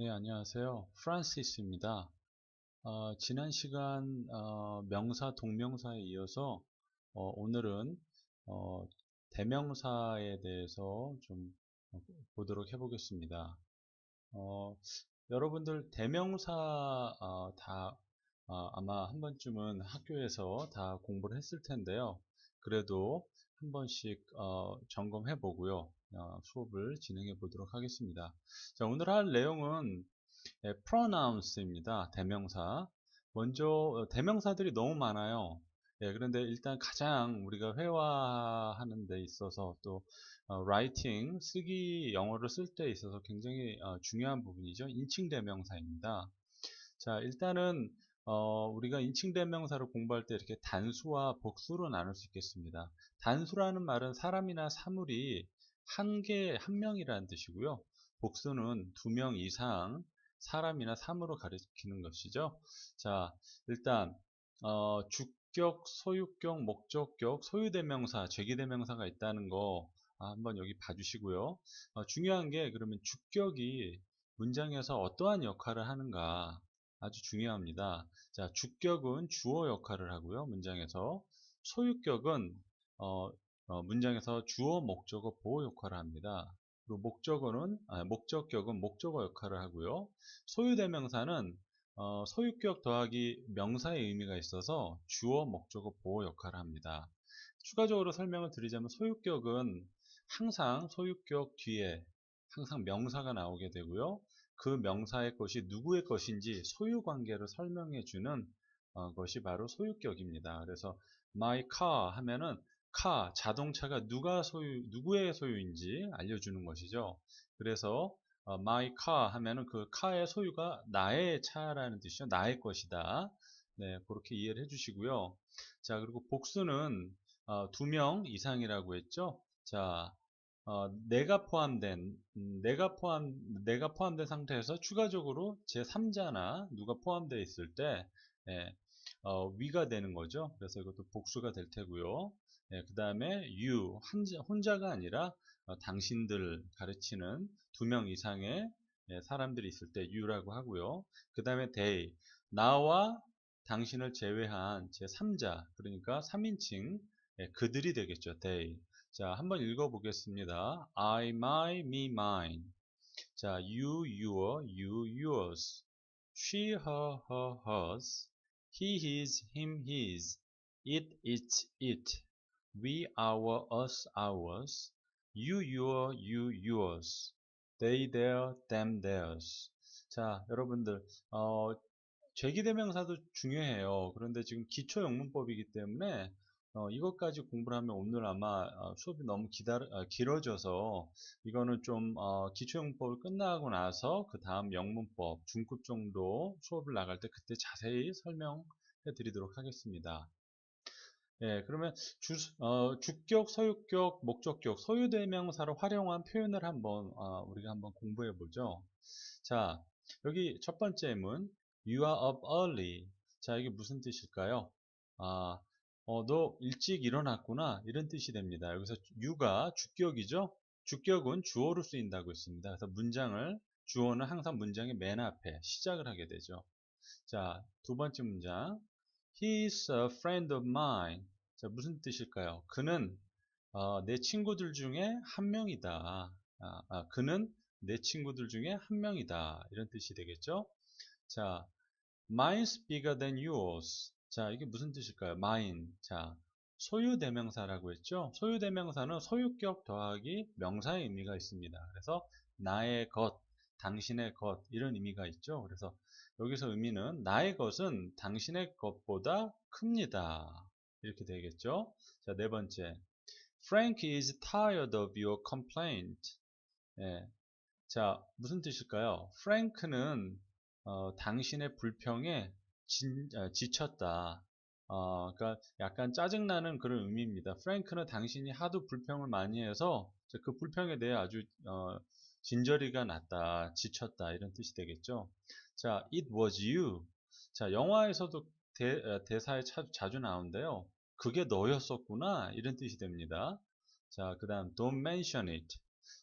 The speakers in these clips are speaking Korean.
네, 안녕하세요. 프란시스입니다. 어, 지난 시간 어, 명사, 동명사에 이어서 어, 오늘은 어, 대명사에 대해서 좀 보도록 해보겠습니다. 어, 여러분들 대명사 어, 다 아마 한 번쯤은 학교에서 다 공부를 했을 텐데요. 그래도 한 번씩 점검해 보고요. 어, 수업을 진행해 보도록 하겠습니다. 자, 오늘 할 내용은 예, pronouns입니다. 대명사. 먼저 어, 대명사들이 너무 많아요. 예, 그런데 일단 가장 우리가 회화하는 데 있어서 또 어, writing, 쓰기 영어를 쓸 때 있어서 굉장히 어, 중요한 부분이죠. 인칭 대명사입니다. 자, 일단은 어, 우리가 인칭 대명사를 공부할 때 이렇게 단수와 복수로 나눌 수 있겠습니다. 단수라는 말은 사람이나 사물이 한 개, 한 명이라는 뜻이고요. 복수는 두 명 이상 사람이나 사물로 가리키는 것이죠. 자, 일단 어, 주격, 소유격, 목적격, 소유대명사, 죄기대명사가 있다는 거 아, 한번 여기 봐주시고요. 어, 중요한 게 그러면 주격이 문장에서 어떠한 역할을 하는가 아주 중요합니다. 자, 주격은 주어 역할을 하고요. 문장에서 소유격은 어, 어, 문장에서 주어, 목적어, 보호 역할을 합니다. 그리고 목적어는 아, 목적격은 목적어 역할을 하고요. 소유대명사는 어, 소유격 더하기 명사의 의미가 있어서 주어, 목적어, 보호 역할을 합니다. 추가적으로 설명을 드리자면 소유격은 항상 소유격 뒤에 항상 명사가 나오게 되고요. 그 명사의 것이 누구의 것인지 소유 관계를 설명해 주는 어, 것이 바로 소유격입니다. 그래서 my car 하면은 카, 자동차가 누가 소유, 누구의 소유인지 알려주는 것이죠. 그래서 어, my car 하면은 그 카의 소유가 나의 차라는 뜻이죠. 나의 것이다. 네, 그렇게 이해를 해주시고요. 자, 그리고 복수는 어, 두명 이상이라고 했죠. 자, 어, 내가 포함된, 음, 내가 포함, 내가 포함된 상태에서 추가적으로 제 3자나 누가 포함되어 있을 때, 예, 어, 위가 되는 거죠. 그래서 이것도 복수가 될 테고요. 예, 그 다음에 you, 혼자, 가 아니라 어, 당신들 가르치는 두 명 이상의 예, 사람들이 있을 때 you라고 하고요. 그 다음에 they, 나와 당신을 제외한 제 3자, 그러니까 3인칭, 예, 그들이 되겠죠. they. 자, 한번 읽어보겠습니다. I, my, me, mine. 자, you, your, you, yours. She, her, her, hers. He, his, him, his. It, its, it. we, our, us, ours, you, your, you, yours, they, their, them, theirs. 자, 여러분들, 어, 죄기대명사도 중요해요. 그런데 지금 기초 영문법이기 때문에 어, 이것까지 공부를 하면 오늘 아마 어, 수업이 너무 기다, 어, 길어져서 이거는 좀 어, 기초 영문법을 끝나고 나서 그 다음 영문법 중급 정도 수업을 나갈 때 그때 자세히 설명해 드리도록 하겠습니다. 예, 그러면 주, 어, 주격, 소유격, 목적격, 소유대명사를 활용한 표현을 한번 어, 우리가 한번 공부해 보죠. 자, 여기 첫 번째 문 You are up early. 자, 이게 무슨 뜻일까요? 아, 어, 너 일찍 일어났구나 이런 뜻이 됩니다. 여기서 you가 주격이죠. 주격은 주어로 쓰인다고 했습니다. 그래서 문장을 주어는 항상 문장의 맨 앞에 시작을 하게 되죠. 자, 두 번째 문장 He's a friend of mine. 자, 무슨 뜻일까요? 그는 어, 내 친구들 중에 한 명이다. 아, 아, 그는 내 친구들 중에 한 명이다. 이런 뜻이 되겠죠? 자, mine's bigger than yours. 자, 이게 무슨 뜻일까요? mine. 자, 소유대명사라고 했죠? 소유대명사는 소유격 더하기 명사의 의미가 있습니다. 그래서 나의 것, 당신의 것 이런 의미가 있죠. 그래서 여기서 의미는 나의 것은 당신의 것보다 큽니다. 이렇게 되겠죠. 자, 네 번째. Frank is tired of your complaint. 예. 자, 무슨 뜻일까요? 프랭크는 어, 당신의 불평에 진, 어, 지쳤다. 어, 그러니까 약간 짜증나는 그런 의미입니다. 프랭크는 당신이 하도 불평을 많이 해서 그 불평에 대해 아주 어, 진저리가 났다, 지쳤다 이런 뜻이 되겠죠. 자, it was you. 자, 영화에서도 대, 어, 대사에 차, 자주 나오는데요. 그게 너였었구나 이런 뜻이 됩니다. 자, 그 다음 don't mention it.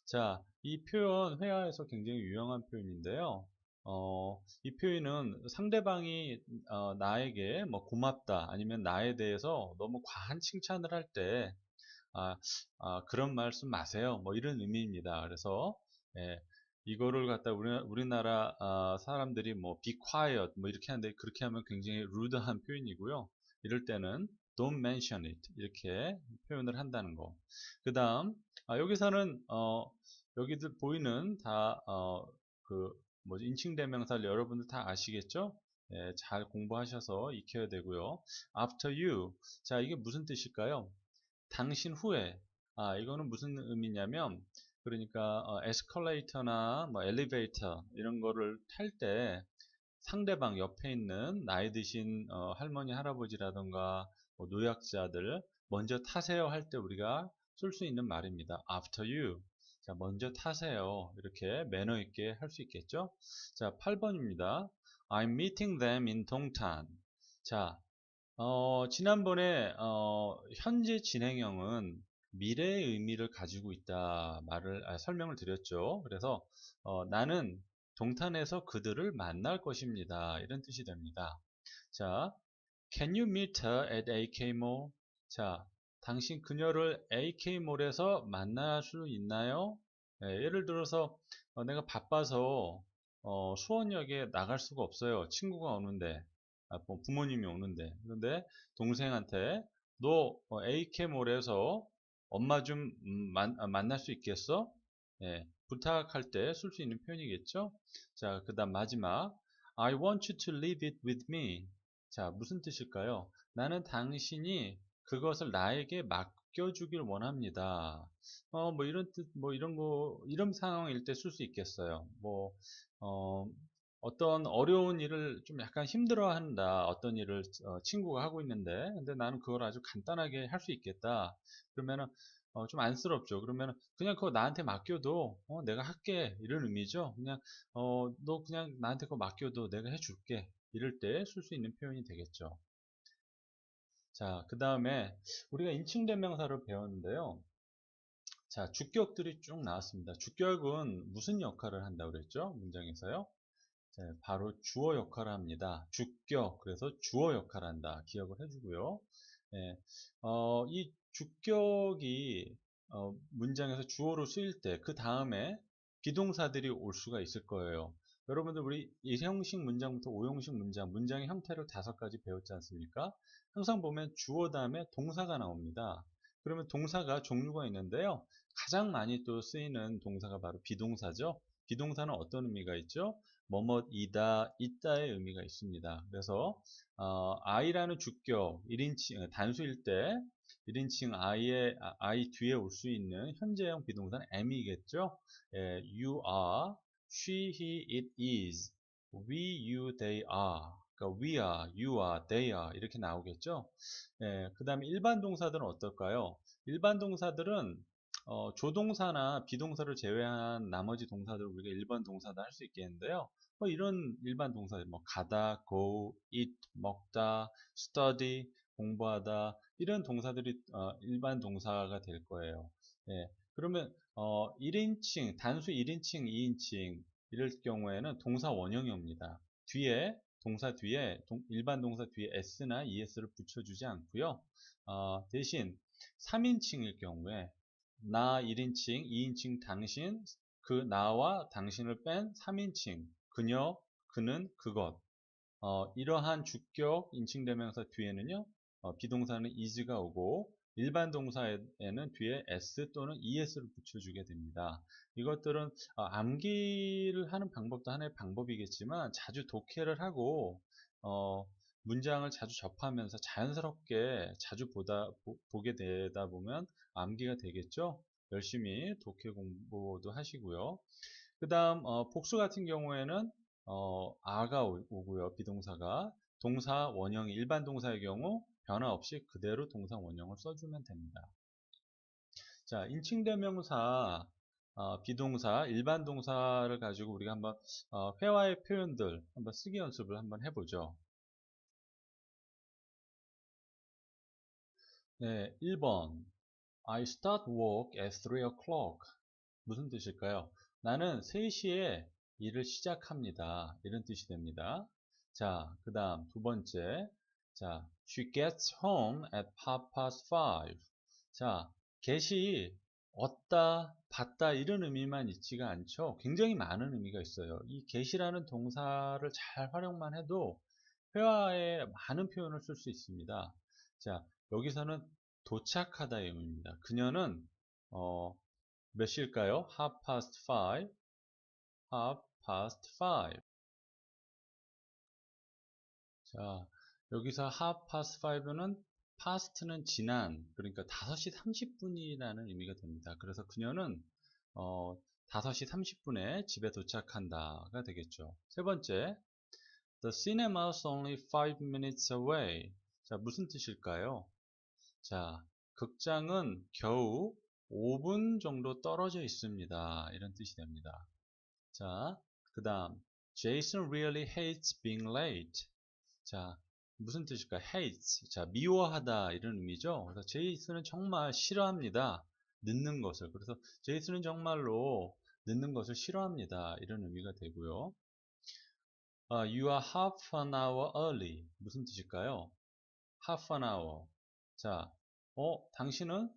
자, 이 표현 회화에서 굉장히 유용한 표현인데요. 어, 이 표현은 상대방이 어, 나에게 뭐 고맙다 아니면 나에 대해서 너무 과한 칭찬을 할때 아, 아, 그런 말씀 마세요. 뭐 이런 의미입니다. 그래서 예, 이거를 갖다 우리, 우리나라 아, 사람들이 뭐 be quiet 뭐 이렇게 하는데 그렇게 하면 굉장히 rude한 표현이고요. 이럴 때는 don't mention it 이렇게 표현을 한다는 거. 그 다음 아, 여기서는 어, 여기들 보이는 다그 뭐 인칭 대명사를 여러분들 다 아시겠죠? 예, 잘 공부하셔서 익혀야 되고요. After you. 자, 이게 무슨 뜻일까요? 당신 후에. 아, 이거는 무슨 의미냐면, 그러니까 어, 에스컬레이터나 뭐 엘리베이터 이런 거를 탈 때 상대방 옆에 있는 나이 드신 어, 할머니 할아버지라던가 뭐 노약자들 먼저 타세요 할 때 우리가 쓸 수 있는 말입니다. After you. 자, 먼저 타세요. 이렇게 매너 있게 할 수 있겠죠? 자, 8번입니다. I'm meeting them in 동탄. 자, 어, 지난번에 어, 현재 진행형은 미래의 의미를 가지고 있다 말을 아, 설명을 드렸죠. 그래서 어, 나는 동탄에서 그들을 만날 것입니다. 이런 뜻이 됩니다. 자, Can you meet her at AK Mall? 자, 당신 그녀를 AK몰에서 만날 수 있나요? 예, 예를 들어서 어, 내가 바빠서 어, 수원역에 나갈 수가 없어요. 친구가 오는데 아, 뭐 부모님이 오는데 그런데 동생한테 너 어, AK몰에서 엄마 좀 음, 만, 아, 만날 수 있겠어? 예, 부탁할 때 쓸 수 있는 표현이겠죠? 자, 그 다음 마지막 I want you to leave it with me. 자, 무슨 뜻일까요? 나는 당신이 그것을 나에게 맡겨주길 원합니다. 어, 뭐 이런 뜻, 뭐 이런 거, 이런 상황일 때 쓸 수 있겠어요. 뭐, 어, 어떤 어려운 일을 좀 약간 힘들어 한다. 어떤 일을 어, 친구가 하고 있는데, 근데 나는 그걸 아주 간단하게 할 수 있겠다. 그러면은, 어, 좀 안쓰럽죠. 그러면 그냥 그거 나한테 맡겨도 어, 내가 할게 이런 의미죠. 그냥 어, 너 그냥 나한테 그거 맡겨도 내가 해줄게 이럴 때 쓸 수 있는 표현이 되겠죠. 자, 그 다음에 우리가 인칭대명사를 배웠는데요. 자, 주격들이 쭉 나왔습니다. 주격은 무슨 역할을 한다고 그랬죠? 문장에서요. 자, 바로 주어 역할을 합니다. 주격, 그래서 주어 역할을 한다. 기억을 해주고요. 예, 어, 이 주격이 어, 문장에서 주어로 쓰일 때 그 다음에 비동사들이 올 수가 있을 거예요. 여러분들 우리 1형식 문장부터 5형식 문장, 문장의 형태를 다섯 가지 배웠지 않습니까? 항상 보면 주어 다음에 동사가 나옵니다. 그러면 동사가 종류가 있는데요. 가장 많이 또 쓰이는 동사가 바로 비동사죠. 비동사는 어떤 의미가 있죠? 뭐뭐이다, 있다의 의미가 있습니다. 그래서 어, I라는 주격, 1인칭, 단수일 때 1인칭 I의, I 뒤에 올 수 있는 현재형 비동사는 am이겠죠? 예, you are, she, he, it is, we, you, they are. 그러니까 we are, you are, they are 이렇게 나오겠죠. 예, 그 다음에 일반 동사들은 어떨까요? 일반 동사들은 어, 조동사나 비동사를 제외한 나머지 동사들을 우리가 일반 동사도 할 수 있겠는데요. 뭐 이런 일반 동사들, 뭐 가다, go, eat, 먹다, study, 공부하다 이런 동사들이 어, 일반 동사가 될 거예요. 예, 그러면 어, 1인칭, 단수 1인칭, 2인칭 이럴 경우에는 동사 원형이 옵니다. 뒤에 동사 뒤에 일반 동사 뒤에 s나 es를 붙여주지 않고요. 어, 대신 3인칭일 경우에 나 1인칭, 2인칭 당신, 그 나와 당신을 뺀 3인칭 그녀, 그는, 그것 어, 이러한 주격 인칭 대명사 뒤에는요 어, 비동사는 is가 오고 일반 동사에는 뒤에 s 또는 es를 붙여주게 됩니다. 이것들은 어, 암기를 하는 방법도 하나의 방법이겠지만 자주 독해를 하고 어, 문장을 자주 접하면서 자연스럽게 자주 보다 보, 게 되다 보면 암기가 되겠죠. 열심히 독해 공부도 하시고요. 그 다음 어, 복수 같은 경우에는 어, 아가 오고요. 비동사가 동사 원형이 일반 동사의 경우 변화 없이 그대로 동사 원형을 써주면 됩니다. 자, 인칭 대명사, 어, 비동사, 일반 동사를 가지고 우리가 한번 어, 회화의 표현들 한번 쓰기 연습을 한번 해보죠. 네, 1번 I start work at 3 o'clock 무슨 뜻일까요? 나는 3시에 일을 시작합니다. 이런 뜻이 됩니다. 자, 그 다음 두 번째. 자, she gets home at half past five. 자, get이 얻다, 받다 이런 의미만 있지가 않죠. 굉장히 많은 의미가 있어요. 이 get이라는 동사를 잘 활용만 해도 회화에 많은 표현을 쓸 수 있습니다. 자, 여기서는 도착하다의 의미입니다. 그녀는 어, 몇 시일까요? half past five. half past five. 자, 여기서 half past five는 past는 지난, 그러니까 5시 30분이라는 의미가 됩니다. 그래서 그녀는 어, 5시 30분에 집에 도착한다가 되겠죠. 세 번째, The cinema is only 5 minutes away. 자, 무슨 뜻일까요? 자, 극장은 겨우 5분 정도 떨어져 있습니다. 이런 뜻이 됩니다. 자, 그 다음 Jason really hates being late. 자, 무슨 뜻일까? hates. 자, 미워하다 이런 의미죠. 그래서 제이슨은 정말 싫어합니다. 늦는 것을. 그래서 제이슨은 정말로 늦는 것을 싫어합니다. 이런 의미가 되고요. 아, you are half an hour early. 무슨 뜻일까요? half an hour. 자, 어, 당신은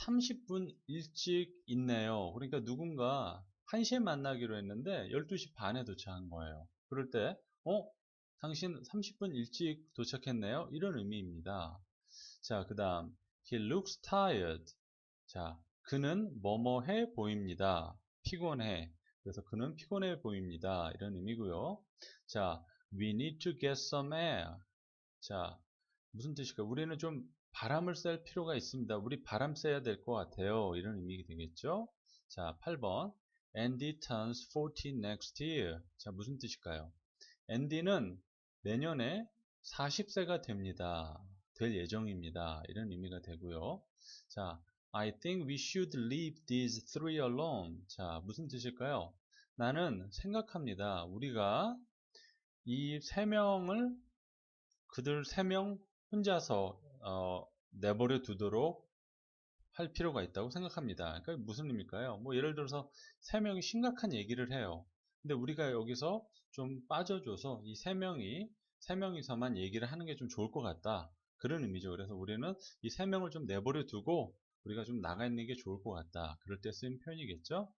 30분 일찍 있네요. 그러니까 누군가 1시에 만나기로 했는데 12시 반에 도착한 거예요. 그럴 때, 어, 당신 30분 일찍 도착했네요. 이런 의미입니다. 자, 그 다음, he looks tired. 자, 그는 뭐뭐해 보입니다. 피곤해. 그래서 그는 피곤해 보입니다. 이런 의미고요. 자, we need to get some air. 자, 무슨 뜻일까? 우리는 좀 바람을 쐴 필요가 있습니다. 우리 바람 쐬야 될 것 같아요. 이런 의미가 되겠죠? 자, 8번. Andy turns 40 next year. 자, 무슨 뜻일까요? 앤디는 내년에 40세가 됩니다. 될 예정입니다. 이런 의미가 되고요. 자, I think we should leave these three alone. 자, 무슨 뜻일까요? 나는 생각합니다. 우리가 이 세 명을 그들 세 명 혼자서 어, 내버려 두도록 할 필요가 있다고 생각합니다. 그러니까 무슨 의미일까요? 뭐 예를 들어서 세 명이 심각한 얘기를 해요. 근데 우리가 여기서 좀 빠져줘서 이 세 명이 세 명이서만 얘기를 하는 게 좀 좋을 것 같다. 그런 의미죠. 그래서 우리는 이 세 명을 좀 내버려 두고 우리가 좀 나가 있는 게 좋을 것 같다. 그럴 때 쓰인 표현이겠죠.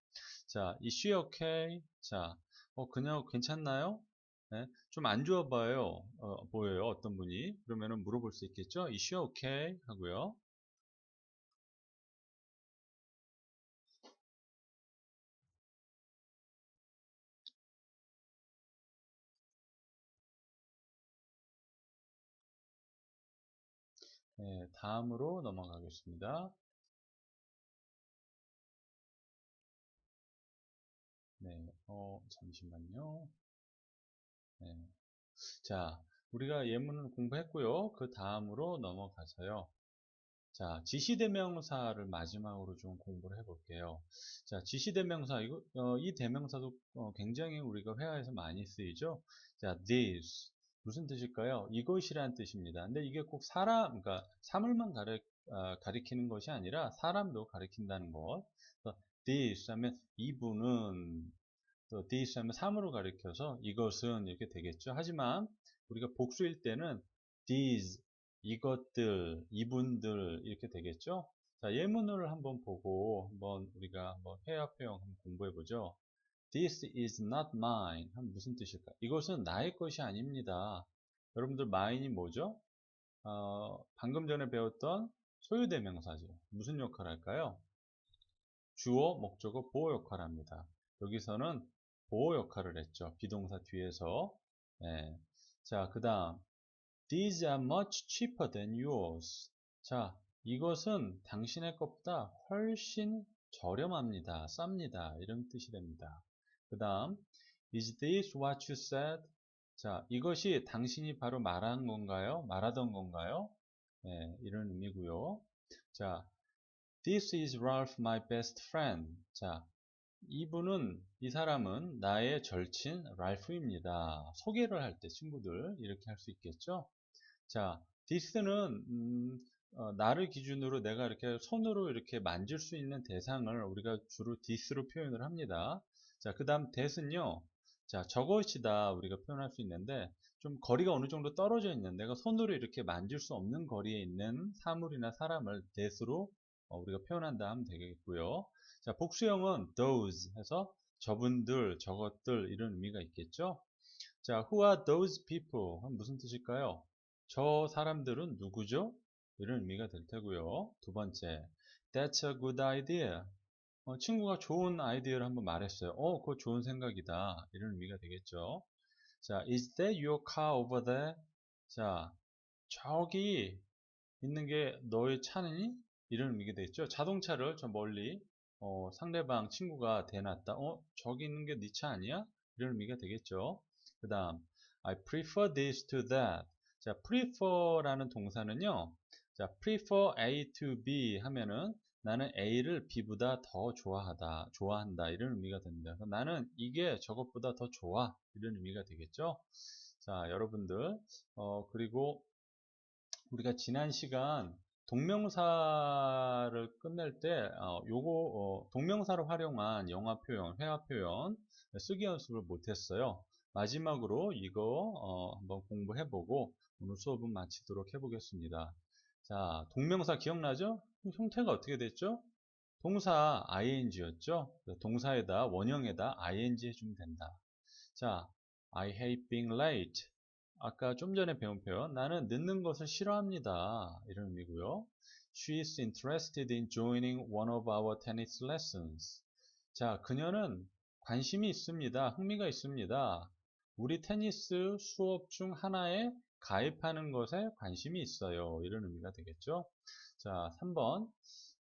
자, she okay? 자, 어, 그냥 괜찮나요? 네, 좀안 좋아 봐요. 어, 보여요. 어떤 분이. 그러면은 물어볼 수 있겠죠. she okay? 하고요. 네, 다음으로 넘어가겠습니다. 네, 어, 잠시만요. 네. 자, 우리가 예문을 공부했고요. 그 다음으로 넘어가서요. 자, 지시대명사를 마지막으로 좀 공부를 해볼게요. 자, 지시대명사, 이거, 어, 이 대명사도 어, 굉장히 우리가 회화에서 많이 쓰이죠. 자, this. 무슨 뜻일까요? 이것이란 뜻입니다. 근데 이게 꼭 사람, 그러니까 사물만 가리, 어, 가리키는 것이 아니라 사람도 가리킨다는 것. this 하면 이분은 또 this 하면 사물을 가리켜서 이것은 이렇게 되겠죠. 하지만 우리가 복수일 때는 these 이것들, 이분들 이렇게 되겠죠. 자, 예문을 한번 보고 한번 우리가 한번 회화 표현 한번 공부해 보죠. This is not mine. 하면 무슨 뜻일까? 이것은 나의 것이 아닙니다. 여러분들 mine이 뭐죠? 어, 방금 전에 배웠던 소유대명사죠. 무슨 역할을 할까요? 주어, 목적어, 보호 역할을 합니다. 여기서는 보호 역할을 했죠. 비동사 뒤에서. 네. 자, 그 다음 These are much cheaper than yours. 자, 이것은 당신의 것보다 훨씬 저렴합니다. 쌉니다. 이런 뜻이 됩니다. 그 다음 Is this what you said? 자, 이것이 당신이 바로 말한 건가요? 말하던 건가요? 네, 이런 의미고요. 자, This is Ralph, my best friend. 자, 이분은, 이 사람은 나의 절친 랄프입니다. 소개를 할 때 친구들 이렇게 할 수 있겠죠? 자, this는 음, 어, 나를 기준으로 내가 이렇게 손으로 이렇게 만질 수 있는 대상을 우리가 주로 this로 표현을 합니다. 자, 그 다음 that은요, 자, 저것이다 우리가 표현할 수 있는데 좀 거리가 어느 정도 떨어져 있는 내가 손으로 이렇게 만질 수 없는 거리에 있는 사물이나 사람을 that으로 어, 우리가 표현한다 하면 되겠고요. 자, 복수형은 those 해서 저분들, 저것들 이런 의미가 있겠죠. 자, who are those people? 무슨 뜻일까요? 저 사람들은 누구죠? 이런 의미가 될 테고요. 두 번째, that's a good idea. 어, 친구가 좋은 아이디어를 한번 말했어요. 어, 그거 좋은 생각이다. 이런 의미가 되겠죠. 자, is that your car over there? 자, 저기 있는 게 너의 차니? 이런 의미가 되겠죠. 자동차를 저 멀리 어, 상대방 친구가 대놨다. 어, 저기 있는 게 네 차 아니야? 이런 의미가 되겠죠. 그 다음, I prefer this to that. 자, prefer라는 동사는요. 자, prefer A to B 하면은 나는 A를 B보다 더 좋아하다, 좋아한다 이런 의미가 됩니다. 나는 이게 저것보다 더 좋아 이런 의미가 되겠죠. 자, 여러분들 어, 그리고 우리가 지난 시간 동명사를 끝낼 때 어, 요거 어, 동명사를 활용한 영화 표현, 회화 표현 쓰기 연습을 못했어요. 마지막으로 이거 어, 한번 공부해보고 오늘 수업은 마치도록 해보겠습니다. 자, 동명사 기억나죠? 형태가 어떻게 됐죠? 동사 ing였죠? 동사에다 원형에다 ing 해주면 된다. 자, I hate being late. 아까 좀 전에 배운 표현 나는 늦는 것을 싫어합니다. 이런 의미고요. She is interested in joining one of our tennis lessons. 자, 그녀는 관심이 있습니다. 흥미가 있습니다. 우리 테니스 수업 중 하나에 가입하는 것에 관심이 있어요. 이런 의미가 되겠죠. 자, 3번.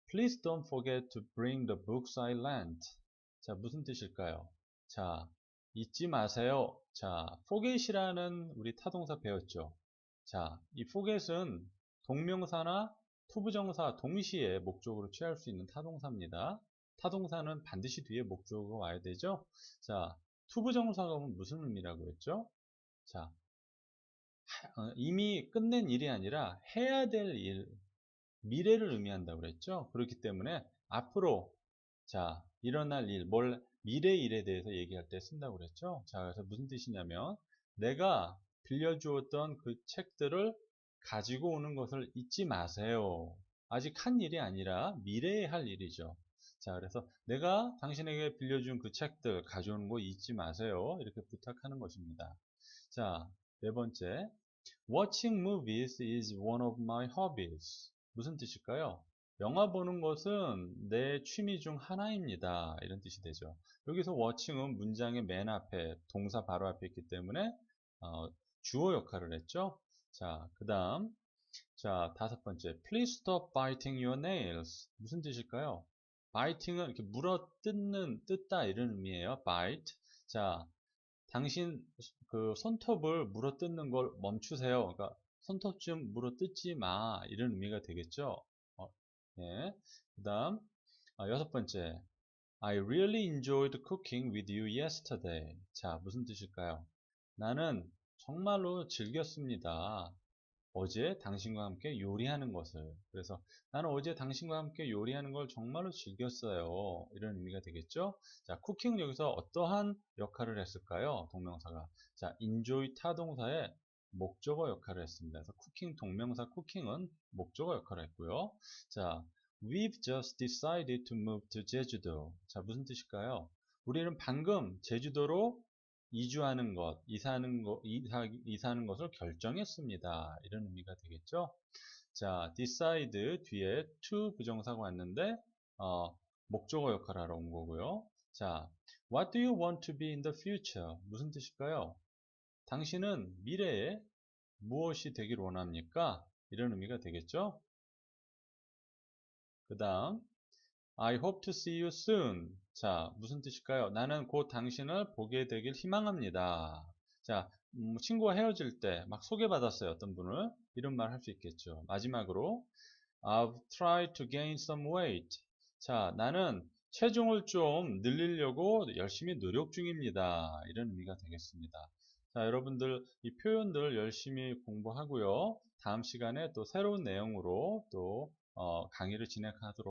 Please don't forget to bring the books I lent. 자, 무슨 뜻일까요? 자, 잊지 마세요. 자, forget이라는 우리 타동사 배웠죠. 자, 이 forget은 동명사나 투부정사 동시에 목적으로 취할 수 있는 타동사입니다. 타동사는 반드시 뒤에 목적어가 와야 되죠. 자, 투부정사가 무슨 의미라고 했죠? 자, 어, 이미 끝낸 일이 아니라 해야 될 일, 미래를 의미한다고 그랬죠. 그렇기 때문에 앞으로 자 일어날 일, 뭘 미래 일에 대해서 얘기할 때 쓴다고 그랬죠. 자 그래서 무슨 뜻이냐면 내가 빌려주었던 그 책들을 가지고 오는 것을 잊지 마세요. 아직 한 일이 아니라 미래에 할 일이죠. 자 그래서 내가 당신에게 빌려준 그 책들 가져오는 거 잊지 마세요. 이렇게 부탁하는 것입니다. 자 네 번째 Watching movies is one of my hobbies. 무슨 뜻일까요? 영화 보는 것은 내 취미 중 하나입니다. 이런 뜻이 되죠. 여기서 watching은 문장의 맨 앞에 동사 바로 앞에 있기 때문에 어, 주어 역할을 했죠. 자, 그 다음 자 다섯 번째 Please stop biting your nails. 무슨 뜻일까요? biting은 이렇게 물어 뜯는 뜯다 이런 의미예요. bite. 자, 당신 그 손톱을 물어 뜯는 걸 멈추세요. 그러니까 손톱 좀 물어 뜯지 마. 이런 의미가 되겠죠. 어, 예. 그 다음, 아, 여섯 번째. I really enjoyed cooking with you yesterday. 자, 무슨 뜻일까요? 나는 정말로 즐겼습니다. 어제 당신과 함께 요리하는 것을. 그래서 나는 어제 당신과 함께 요리하는 걸 정말로 즐겼어요. 이런 의미가 되겠죠? 자 쿠킹은 여기서 어떠한 역할을 했을까요? 동명사가. 자 enjoy 타동사의 목적어 역할을 했습니다. 그래서 쿠킹 동명사 쿠킹은 목적어 역할을 했고요. 자 we've just decided to move to 제주도. 자 무슨 뜻일까요? 우리는 방금 제주도로 이주하는 것, 이사하는 것, 이사, 이사하는 것을 결정했습니다. 이런 의미가 되겠죠. 자, decide 뒤에 to 부정사가 왔는데 어, 목적어 역할을 하러 온 거고요. 자, what do you want to be in the future? 무슨 뜻일까요? 당신은 미래에 무엇이 되길 원합니까? 이런 의미가 되겠죠. 그 다음 I hope to see you soon. 자, 무슨 뜻일까요? 나는 곧 당신을 보게 되길 희망합니다. 자, 음, 친구와 헤어질 때 막 소개받았어요. 어떤 분을. 이런 말 할 수 있겠죠. 마지막으로 I've tried to gain some weight. 자, 나는 체중을 좀 늘리려고 열심히 노력 중입니다. 이런 의미가 되겠습니다. 자, 여러분들 이 표현들 열심히 공부하고요. 다음 시간에 또 새로운 내용으로 또 어, 강의를 진행하도록